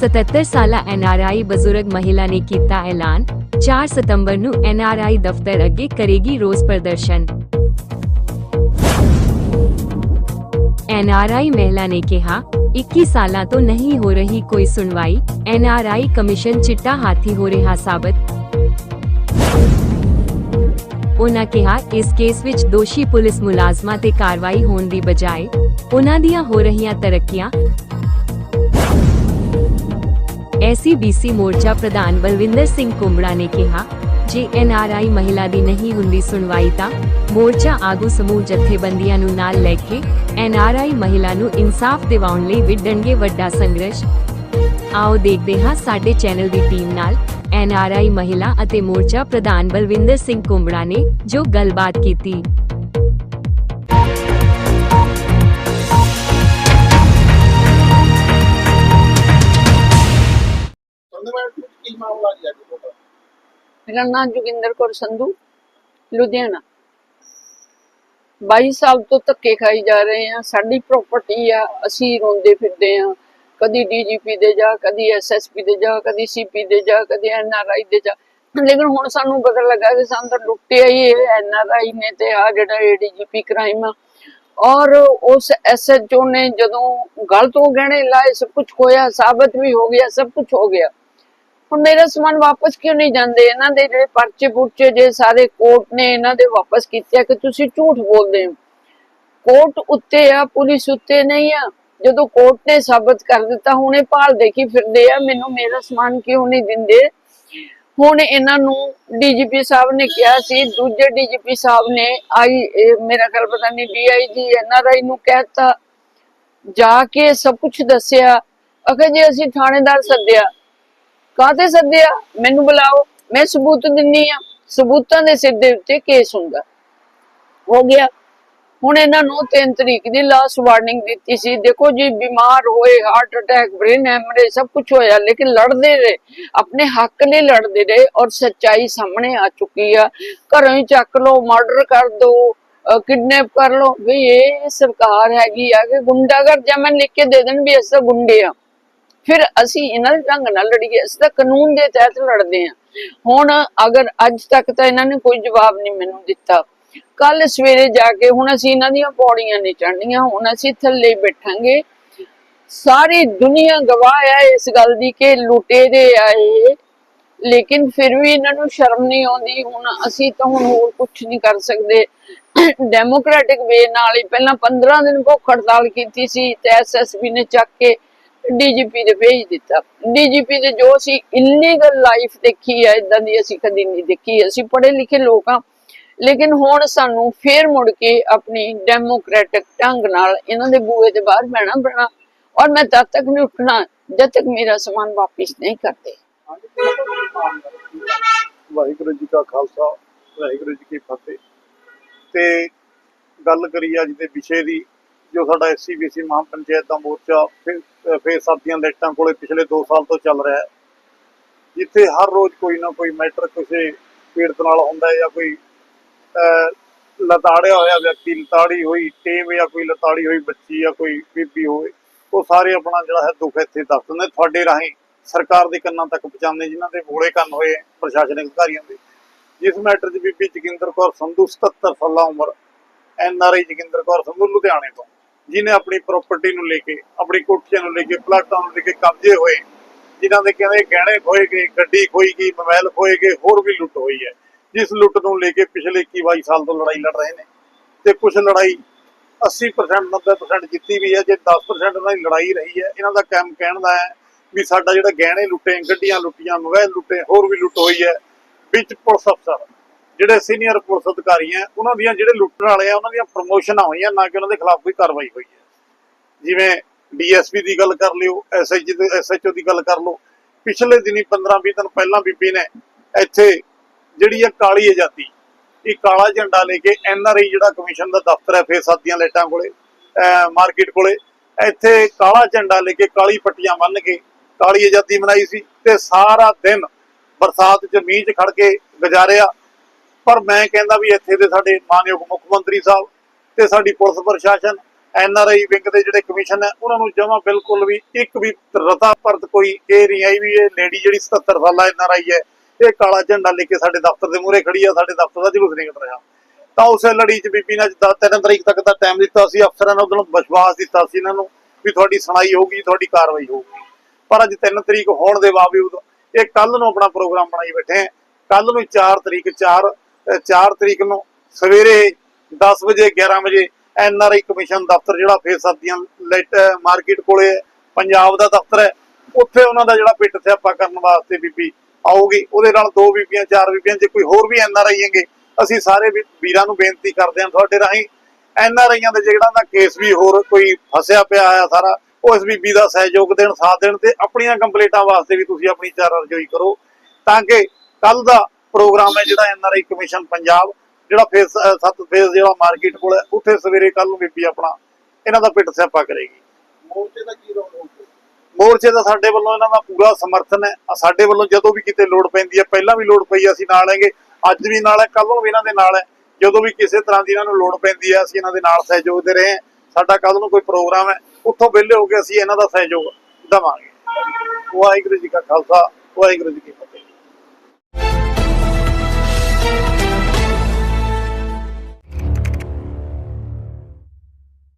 77 ਸਾਲਾ ਐਨਆਰਆਈ ਬਜ਼ੁਰਗ ਮਹਿਲਾ ਨੇ ਕੀਤਾ ਐਲਾਨ। 4 ਸਤੰਬਰ ਨੂੰ ਐਨਆਰਆਈ ਦਫ਼ਤਰ ਅੱਗੇ ਕਰੇਗੀ ਰੋਸ ਪ੍ਰਦਰਸ਼ਨ। ਐਨਆਰਆਈ ਮਹਿਲਾ ਨੇ ਕਿਹਾ 21 ਸਾਲਾਂ ਤੋਂ ਨਹੀਂ ਹੋ ਰਹੀ ਕੋਈ ਸੁਣਵਾਈ। ਐਨਆਰਆਈ ਕਮਿਸ਼ਨ ਚਿੱਟਾ ਹਾਥੀ ਹੋ ਰਿਹਾ ਸਾਬਤ। ਉਹਨਾਂ ਕਿਹਾ, ਇਸ ਕੇਸ ਵਿੱਚ ਦੋਸ਼ੀ ਪੁਲਿਸ ਮੁਲਾਜ਼ਮਾਂ ਤੇ ਕਾਰਵਾਈ ਹੋਣ ਦੀ ਬਜਾਏ, ਉਨ੍ਹਾਂ ਦੀਆਂ ਹੋ ਰਹੀਆਂ ਤਰੱਕੀਆਂ ਐਸਸੀਬੀਸੀ ਮੋਰਚਾ ਪ੍ਰਧਾਨ ਬਲਵਿੰਦਰ ਸਿੰਘ ਕੁੰਬੜਾ ਨੇ ਕਿਹਾ, ਜੇ ਐਨਆਰਆਈ ਮਹਿਲਾ ਦੀ ਨਹੀਂ ਹੁੰਦੀ ਸੁਣਵਾਈ ਤਾਂ ਮੋਰਚਾ ਆਗੂ ਸਮੂਹ ਜਥੇਬੰਦੀਆਂ ਨੂੰ ਨਾਲ ਲੈ ਕੇ ਐਨਆਰਆਈ ਮਹਿਲਾ ਨੂੰ ਇਨਸਾਫ ਦਿਵਾਉਣ ਲਈ ਵਿੱਢਣਗੇ ਵੱਡਾ ਸੰਘਰਸ਼। ਆਓ ਦੇਖਦੇ ਹਾਂ ਸਾਡੇ ਚੈਨਲ ਦੀ ਟੀਮ ਨਾਲ ਐਨਆਰਆਈ ਮਹਿਲਾ ਅਤੇ ਮੋਰਚਾ ਪ੍ਰਧਾਨ ਬਲਵਿੰਦਰ ਸਿੰਘ ਕੁੰਬੜਾ ਨੇ ਜੋ ਗੱਲਬਾਤ ਕੀਤੀ। ਮੇਰਾ ਨਾਮ ਜੋਗਿੰਦਰ ਕੌਰ ਸੰਧੂ, ਲੁਧਿਆਣਾ। 22 ਸਾਲ ਤੋਂ ਧੱਕੇ ਖਾਈ ਜਾ ਰਹੇ ਆ ਸਾਡੀ ਪ੍ਰਾਪਰਟੀ ਆ, ਅਸੀਂ ਰੋਂਦੇ ਫਿਰਦੇ ਆ ਕਦੀ ਡੀਜੀਪੀ ਦੇ ਜਾ, ਕਦੀ ਐਸਐਸਪੀ ਦੇ ਜਾ, ਕਦੀ ਸੀਪੀ ਦੇ ਜਾ, ਕਦੀ ਐਨਆਰਆਈ ਦੇ ਜਾ। ਲੇਕਿਨ ਹੁਣ ਸਾਨੂੰ ਪਤਾ ਲੱਗਾ ਕਿ ਸਾਨੂੰ ਤਾਂ ਲੁੱਟਿਆ ਹੀ ਐਨਆਰਆਈ ਨੇ ਤੇ ਆ ਜਿਹੜਾ ਏਡੀਜੀਪੀ ਕ੍ਰਾਈਮ ਆ। ਔਰ ਉਸ ਐਸਐਚਓ ਨੇ ਜਦੋਂ ਗਲਤ ਉਹ ਗਹਿਣੇ ਲਾਏ ਸਭ ਕੁਝ ਹੋਇਆ ਸਾਬਤ ਵੀ ਹੋ ਗਿਆ, ਸਭ ਕੁਝ ਹੋ ਗਿਆ। ਹੁਣ ਮੇਰਾ ਸਮਾਨ ਵਾਪਸ ਕਿਉਂ ਨਹੀਂ ਜਾਂਦੇ? ਇਹਨਾਂ ਦੇ ਜਿਹੜੇ ਪਰਚੇ ਪੁਰਚੇ ਜੇ ਸਾਰੇ ਕੋਰਟ ਨੇ ਇਹਨਾਂ ਦੇ ਵਾਪਸ ਕੀਤੇ ਕਿ ਤੁਸੀਂ ਝੂਠ ਬੋਲਦੇ ਹੋ? ਕੋਰਟ ਉੱਤੇ ਆ, ਪੁਲਿਸ ਉੱਤੇ ਨਹੀਂ ਆ। ਜਦੋਂ ਕੋਰਟ ਨੇ ਸਾਬਤ ਕਰ ਦਿੱਤਾ, ਹੁਣ ਇਹ ਭਾਲ ਦੇਖੀ ਫਿਰਦੇ ਆ, ਮੈਨੂੰ ਮੇਰਾ ਸਮਾਨ ਕਿਉਂ ਨਹੀਂ ਦਿੰਦੇ? ਹੁਣ ਇਹਨਾਂ ਨੂੰ ਡੀਜੀਪੀ ਸਾਹਿਬ ਨੇ ਕਿਹਾ ਸੀ, ਦੂਜੇ ਡੀਜੀਪੀ ਸਾਹਿਬ ਨੇ ਆਈ ਮੇਰਾ ਖਿਆਲ ਪਤਾ ਨਹੀਂ, ਡੀਆਈਜੀ, ਐਨਆਰਆਈ ਨੂੰ ਕਹਿਤਾ। ਜਾ ਕੇ ਸਭ ਕੁਝ ਦੱਸਿਆ। ਅਖੇ ਜੇ ਅਸੀਂ ਥਾਣੇਦਾਰ ਸੱਦਿਆ ਕਾਹਤੇ ਸੱਦਿਆ ਮੈਨੂੰ ਬੁਲਾਓ, ਮੈਂ ਸਬੂਤ ਦਿੰਨੀ ਆ। ਸਬੂਤਾਂ ਦੇ ਸਿਰ ਦੇ ਉੱਤੇ ਕੇਸ ਹੁੰਦਾ। ਹੋ ਗਿਆ। ਹੁਣ ਇਹਨਾਂ ਨੂੰ 3 ਤਰੀਕ ਦੀ ਲਾਸਟ ਵਾਰਨਿੰਗ ਦਿੱਤੀ ਸੀ। ਦੇਖੋ ਜੀ, ਬਿਮਾਰ ਹੋਏ ਹਾਰਟ ਅਟੈਕ ਬ੍ਰੇਨ ਹੈਮਰੇਜ ਸਭ ਕੁਝ ਹੋਇਆ, ਲੇਕਿਨ ਲੜਦੇ ਰਹੇ। ਆਪਣੇ ਹੱਕ ਲਈ ਲੜਦੇ ਰਹੇ ਔਰ ਸੱਚਾਈ ਸਾਹਮਣੇ ਆ ਚੁੱਕੀ ਆ। ਘਰੋਂ ਹੀ ਚੱਕ ਲਓ ਮਰਡਰ ਕਰ ਦੋ ਕਿਡਨੈਪ ਕਰ ਲੋ ਵੀ ਇਹ ਸਰਕਾਰ ਹੈਗੀ ਆ ਕਿ ਗੁੰਡਾਗਰ ਜਮਨ ਲਿਖ ਕੇ ਦੇ ਦੇਣ ਵੀ ਅਸੀਂ ਗੁੰਡੇ ਆ। ਫਿਰ ਅਸੀਂ ਇਹਨਾਂ ਦੇ ਢੰਗ ਨਾਲ ਲੜੀਏ, ਅਸੀਂ ਤਾਂ ਕਾਨੂੰਨ ਦੇ ਤਹਿਤ ਲੜਦੇ ਆ ਹੁਣ ਅਗਰ ਅੱਜ ਤੱਕ ਤਾਂ ਇਹਨਾਂ ਨੇ ਕੋਈ ਜਵਾਬ ਨਹੀਂ ਮੈਨੂੰ ਦਿੱਤਾ। ਕੱਲ ਸਵੇਰੇ ਜਾ ਕੇ ਹੁਣ ਅਸੀਂ ਇਹਨਾਂ ਦੀਆਂ ਪੌੜੀਆਂ ਨਹੀਂ ਚੜ੍ਹਨੀਆਂ, ਹੁਣ ਅਸੀਂ ਥੱਲੇ ਬੈਠਾਂਗੇ। ਸਾਰੀ ਦੁਨੀਆ ਗਵਾਹ ਹੈ ਇਸ ਗੱਲ ਦੀ ਕਿ ਲੁਟੇਰੇ ਆਏ। ਲੇਕਿਨ ਫਿਰ ਵੀ ਇਹਨਾਂ ਨੂੰ ਸ਼ਰਮ ਨਹੀਂ ਆਉਂਦੀ, ਹੁਣ ਅਸੀਂ ਤਾਂ ਹੁਣ ਹੋਰ ਕੁਝ ਨਹੀਂ ਕਰ ਸਕਦੇ। ਡੈਮੋਕ੍ਰੈਟਿਕ ਵੇ ਨਾਲ ਹੀ ਪਹਿਲਾਂ 15 ਦਿਨ ਭੁੱਖ ਹੜਤਾਲ ਕੀਤੀ ਸੀ, ਤੇ ਐਸਐਸਪੀ ਨੇ ਚੱਕ ਕੇ ਡੀਜੀਪੀ ਦੇ ਭੇਜ ਦਿੱਤਾ। ਡੀਜੀਪੀ ਦੇ ਜੋ ਅਸੀਂ ਇਲੀਗਲ ਲਾਈਫ ਦੇਖੀ ਹੈ ਇਦਾਂ ਦੀ ਅਸੀਂ ਕਦੀ ਨਹੀਂ ਦੇਖੀ। ਅਸੀਂ ਪੜ੍ਹੇ ਲਿਖੇ ਲੋਕ ਹਾਂ। ਲੇਕਿਨ ਹੁਣ ਸਾਨੂੰ ਫੇਰ ਮੁੜ ਕੇ ਆਪਣੀ ਡੈਮੋਕ੍ਰੈਟਿਕ ਢੰਗ ਨਾਲ ਇਹਨਾਂ ਦੇ ਬੂਹੇ ਦੇ ਬਾਹਰ ਬਹਿਣਾ ਪੈਣਾ ਔਰ ਮੈਂ ਤਦ ਤੱਕ ਨਹੀਂ ਉੱਠਣਾ ਜਦ ਤੱਕ ਮੇਰਾ ਸਮਾਨ ਵਾਪਿਸ ਨਹੀਂ ਕਰਦੇ। ਵਾਹਿਗੁਰੂ ਜੀ ਕਾ ਖਾਲਸਾ, ਵਾਹਿਗੁਰੂ ਜੀ ਕੀ ਫਤਿਹ। ਤੇ ਗੱਲ ਕਰੀ ਅੱਜ ਦੇ ਵਿਸ਼ੇ ਦੀ ਜੋ ਸਾਡਾ ਐਸਸੀਬੀਸੀ ਮਹਾਪੰਚਾਇਤ ਦਾ ਮੋਰਚਾ ਫਿਰ ਫੇਰ ਸਰਦੀਆਂ ਦੇ ਕੋਲੇ ਪਿਛਲੇ 2 ਸਾਲ ਤੋਂ ਚੱਲ ਰਿਹਾ ਹੈ। ਜਿੱਥੇ ਹਰ ਰੋਜ਼ ਕੋਈ ਨਾ ਕੋਈ ਮੈਟਰ ਕਿਸੇ ਪੀੜਤ ਨਾਲ ਹੁੰਦਾ ਹੈ ਜਾਂ ਕੋਈ ਲਤਾੜਿਆ ਹੋਇਆ ਵਿਅਕਤੀ, ਲਤਾੜੀ ਹੋਈ ਟੇਮ ਜਾਂ ਕੋਈ ਲਤਾੜੀ ਹੋਈ ਬੱਚੀ ਜਾਂ ਕੋਈ ਬੀਬੀ ਹੋਵੇ, ਉਹ ਸਾਰੇ ਆਪਣਾ ਜਿਹੜਾ ਹੈ ਦੁੱਖ ਇੱਥੇ ਦੱਸ ਦਿੰਦੇ ਤੁਹਾਡੇ ਰਾਹੀਂ ਸਰਕਾਰ ਦੇ ਕੰਨਾਂ ਤੱਕ ਪਹੁੰਚਾਉਂਦੇ ਜਿਨ੍ਹਾਂ ਦੇ ਬੋਲੇ ਕੰਨ ਹੋਏ ਪ੍ਰਸ਼ਾਸਨਿਕ ਅਧਿਕਾਰੀਆਂ ਦੇ। ਜਿਸ ਮੈਟਰ 'ਚ ਬੀਬੀ ਜਗਿੰਦਰ ਕੌਰ ਸੰਧੂ 77 ਸਾਲਾਂ ਉਮਰ N R I Jaginder Kaur Sandhu, ਲੁਧਿਆਣੇ ਤੋਂ। ਜਿਨੇ ਆਪਣੀ ਪ੍ਰਾਪਰਟੀ ਨੂੰ ਲੈ ਕੇ, ਆਪਣੀ ਕੋਠੀਆਂ ਨੂੰ ਲੈ ਕੇ ਪਲਾਟਾਂ ਨੂੰ ਲੈ ਕੇ ਕਬਜ਼ੇ ਹੋਏ, ਜਿਨ੍ਹਾਂ ਦੇ ਕਹਿੰਦੇ ਗਹਿਣੇ ਖੋਏ ਗਏ, ਗੱਡੀ ਖੋਈ ਗਈ, ਮੋਬਾਈਲ ਖੋਏ ਗਏ, ਹੋਰ ਵੀ ਲੁੱਟ ਹੋਈ ਹੈ। ਜਿਸ ਲੁੱਟ ਨੂੰ ਲੈ ਕੇ ਪਿਛਲੇ 22 ਸਾਲ ਤੋਂ ਲੜਾਈ ਲੜ ਰਹੇ ਨੇ। ਤੇ ਕੁਝ ਲੜਾਈ 80% 90% ਜਿੱਤੀ ਵੀ ਹੈ, ਜੇ 10% ਇਹਨਾਂ ਦੀ ਲੜਾਈ ਰਹੀ ਹੈ, ਇਹਨਾਂ ਦਾ ਕੰਮ ਕਹਿਣ ਦਾ ਹੈ ਵੀ ਸਾਡਾ ਜਿਹੜਾ ਗਹਿਣੇ ਲੁੱਟੇ, ਗੱਡੀਆਂ ਲੁੱਟੀਆਂ, ਮੋਬਾਈਲ ਲੁੱਟੇ, ਹੋਰ ਵੀ ਲੁੱਟ ਹੋਈ ਹੈ, ਵਿੱਚ ਪੁਲਿਸ ਅਫਸਰ ਜਿਹੜੇ ਸੀਨੀਅਰ ਪੁਲਿਸ ਅਧਿਕਾਰੀ ਹੈ, ਉਹਨਾਂ ਦੀਆਂ ਜਿਹੜੇ ਲੁੱਟਣ ਵਾਲੇ ਆ, ਉਹਨਾਂ ਦੀਆਂ ਪ੍ਰਮੋਸ਼ਨਾਂ ਹੋਈਆਂ, ਨਾ ਕਿ ਉਹਨਾਂ ਦੇ ਖਿਲਾਫ ਕੋਈ ਕਾਰਵਾਈ ਹੋਈ ਹੈ। ਜਿਵੇਂ ਡੀਐਸਪੀ ਦੀ ਗੱਲ ਕਰ ਲਿਓ ਐਸਐਚ ਐਸਐਚਓ ਦੀ ਗੱਲ ਕਰ ਲਓ, ਪਿਛਲੇ ਦਿਨੀ 15-20 ਦਿਨ ਪਹਿਲਾਂ ਬੀਬੀ ਨੇ ਇੱਥੇ ਜਿਹੜੀ ਹੈ ਕਾਲੀ ਆਜ਼ਾਦੀ, ਇਹ ਕਾਲਾ ਝੰਡਾ ਲੈ ਕੇ ਐਨਆਰਆਈ ਜਿਹੜਾ ਕਮਿਸ਼ਨ ਦਾ ਦਫ਼ਤਰ ਹੈ, ਫੇਰ ਸਾਦੀਆਂ ਲਾਈਟਾਂ ਕੋਲੇ ਮਾਰਕੀਟ ਕੋਲੇ, ਇੱਥੇ ਕਾਲਾ ਝੰਡਾ ਲੈ ਕੇ ਕਾਲੀ ਪੱਟੀਆਂ ਬੰਨ ਕੇ ਕਾਲੀ ਆਜ਼ਾਦੀ ਮਨਾਈ ਸੀ ਤੇ ਸਾਰਾ ਦਿਨ ਬਰਸਾਤ ਚ ਮੀਂਹ ਚ ਖੜ ਕੇ ਗੁਜ਼ਾਰਿਆ। ਪਰ ਮੈਂ ਕਹਿੰਦਾ ਵੀ ਇੱਥੇ ਦੇ ਸਾਡੇ ਮਾਨਯੋਗ ਮੁੱਖ ਮੰਤਰੀ ਸਾਹਿਬ ਤੇ ਸਾਡੀ ਪੁਲਿਸ ਪ੍ਰਸ਼ਾਸਨ, ਐਨ ਆਰ ਆਈ, ਵਿੰਗ ਦੇ ਜਿਹੜੇ ਕਮਿਸ਼ਨ ਹੈ, ਉਹਨਾਂ ਨੂੰ ਜਮਾ ਬਿਲਕੁਲ ਵੀ ਇੱਕ ਵੀ ਰਤਾ ਪਰਤ ਕੋਈ ਇਹ ਨਹੀਂ ਆਈ ਵੀ ਇਹ ਲੇਡੀ ਜਿਹੜੀ 77 ਸਾਲਾ ਐਨ ਆਰ ਆਈ ਹੈ, ਇਹ ਕਾਲਾ ਝੰਡਾ ਲੈ ਕੇ ਸਾਡੇ ਦਫ਼ਤਰ ਦੇ ਮੂਹਰੇ ਖੜੀ ਆ, ਸਾਡੇ ਦਫ਼ਤਰ ਦਾ ਜਲੂਸ ਨਹੀਂ ਰਿਹਾ। ਤਾਂ ਉਸੇ ਲੜੀ 'ਚ ਬੀਬੀ ਨੇ ਜਿੱਦਾਂ ਤਿੰਨ ਤਰੀਕ ਤੱਕ ਦਾ ਟਾਈਮ ਦਿੱਤਾ ਸੀ, ਅਫਸਰਾਂ ਨੇ ਉਹਨਾਂ ਵਿਸ਼ਵਾਸ ਦਿੱਤਾ ਸੀ ਇਹਨਾਂ ਨੂੰ ਵੀ ਤੁਹਾਡੀ ਸੁਣਾਈ ਹੋਊਗੀ, ਤੁਹਾਡੀ ਕਾਰਵਾਈ ਹੋਊਗੀ। ਪਰ ਅੱਜ 3 ਤਰੀਕ ਹੋਣ ਦੇ ਬਾਵਜੂਦ ਇਹ ਕੱਲ ਨੂੰ ਆਪਣਾ ਪ੍ਰੋਗਰਾਮ ਬਣਾਈ ਬੈਠੇ ਕੱਲ ਨੂੰ 4 ਤਰੀਕ 4 4 ਤਰੀਕ ਨੂੰ ਸਵੇਰੇ 10 ਵਜੇ 11 ਵਜੇ ਐਨ ਆਰ ਆਈ ਕਮਿਸ਼ਨ ਦਫ਼ਤਰ ਜਿਹੜਾ ਫੇਰ ਸਰਦੀਆਂ ਮਾਰਕੀਟ ਕੋਲੇ ਪੰਜਾਬ ਦਾ ਦਫ਼ਤਰ ਹੈ, ਉੱਥੇ ਉਹਨਾਂ ਦਾ ਜਿਹੜਾ ਪਿੱਟ ਸਿਆਪਾ ਕਰਨ ਵਾਸਤੇ ਬੀਬੀ ਆਊਗੀ, ਉਹਦੇ ਨਾਲ ਦੋ ਬੀਬੀਆਂ, ਚਾਰ ਬੀਬੀਆਂ, ਜੇ ਕੋਈ ਹੋਰ ਵੀ ਐਨ ਆਰ ਆਈ ਹੈਗੇ, ਅਸੀਂ ਸਾਰੇ ਵੀਰਾਂ ਨੂੰ ਬੇਨਤੀ ਕਰਦੇ ਹਾਂ ਤੁਹਾਡੇ ਰਾਹੀਂ, ਐਨ ਆਰ ਆਈਆਂ ਦੇ ਜਿਹੜਾ ਦਾ ਕੇਸ ਵੀ ਹੋਰ ਕੋਈ ਫਸਿਆ ਪਿਆ ਆ ਸਾਰਾ, ਉਹ ਇਸ ਬੀਬੀ ਦਾ ਸਹਿਯੋਗ ਦੇਣ, ਸਾਥ ਦੇਣ ਤੇ ਆਪਣੀਆਂ ਕੰਪਲੇਂਟਾਂ ਵਾਸਤੇ ਵੀ ਤੁਸੀਂ ਆਪਣੀ ਚਾਰ ਰਜੋਈ ਕਰੋ, ਤਾਂ ਕਿ ਕੱਲ ਦਾ ਪ੍ਰੋਗਰਾਮ ਹੈ ਜਿਹੜਾ N R I commission Punjab ਜਿਹੜਾ ਫੇਸ 7 ਫੇਸ ਜਿਹੜਾ ਮਾਰਕੀਟ ਕੋਲ ਹੈ ਉੱਥੇ ਸਵੇਰੇ ਕੱਲ ਨੂੰ ਬੀਬੀ ਆਪਣਾ ਇਹਨਾਂ ਦਾ ਪਿੱਟ ਸਿਆਪਾ ਕਰੇਗੀ। ਮੋਰਚੇ ਦਾ ਕੀ ਰੋਲ ਹੋਊਗਾ ਮੋਰਚੇ ਦਾ ਸਾਡੇ ਵੱਲੋਂ ਇਹਨਾਂ ਦਾ ਪੂਰਾ ਸਮਰਥਨ ਹੈ। ਸਾਡੇ ਵੱਲੋਂ ਜਦੋਂ ਵੀ ਕਿਤੇ ਲੋੜ ਪੈਂਦੀ ਹੈ ਪਹਿਲਾਂ ਵੀ ਲੋੜ ਪਈ ਅਸੀਂ ਨਾਲ ਹੈਗੇ। ਅੱਜ ਵੀ ਨਾਲ ਹੈ ਕੱਲ ਨੂੰ ਵੀ ਇਹਨਾਂ ਦੇ ਨਾਲ ਹੈ। ਜਦੋਂ ਵੀ ਕਿਸੇ ਤਰ੍ਹਾਂ ਦੀ ਇਹਨਾਂ ਨੂੰ ਲੋੜ ਪੈਂਦੀ ਹੈ ਅਸੀਂ ਇਹਨਾਂ ਦੇ ਨਾਲ ਸਹਿਯੋਗ ਦੇ ਰਹੇ ਹਾਂ। ਸਾਡਾ ਕੱਲ ਨੂੰ ਕੋਈ ਪ੍ਰੋਗਰਾਮ ਹੈ ਉੱਥੋਂ ਵਿਹਲੇ ਹੋ ਕੇ ਅਸੀਂ ਇਹਨਾਂ ਦਾ ਸਹਿਯੋਗ ਦੇਵਾਂਗੇ। ਵਾਹਿਗੁਰੂ ਜੀ ਕਾ ਖਾਲਸਾ ਵਾਹਿਗੁਰੂ ਜੀ ਕੀ ਫਤਿਹ।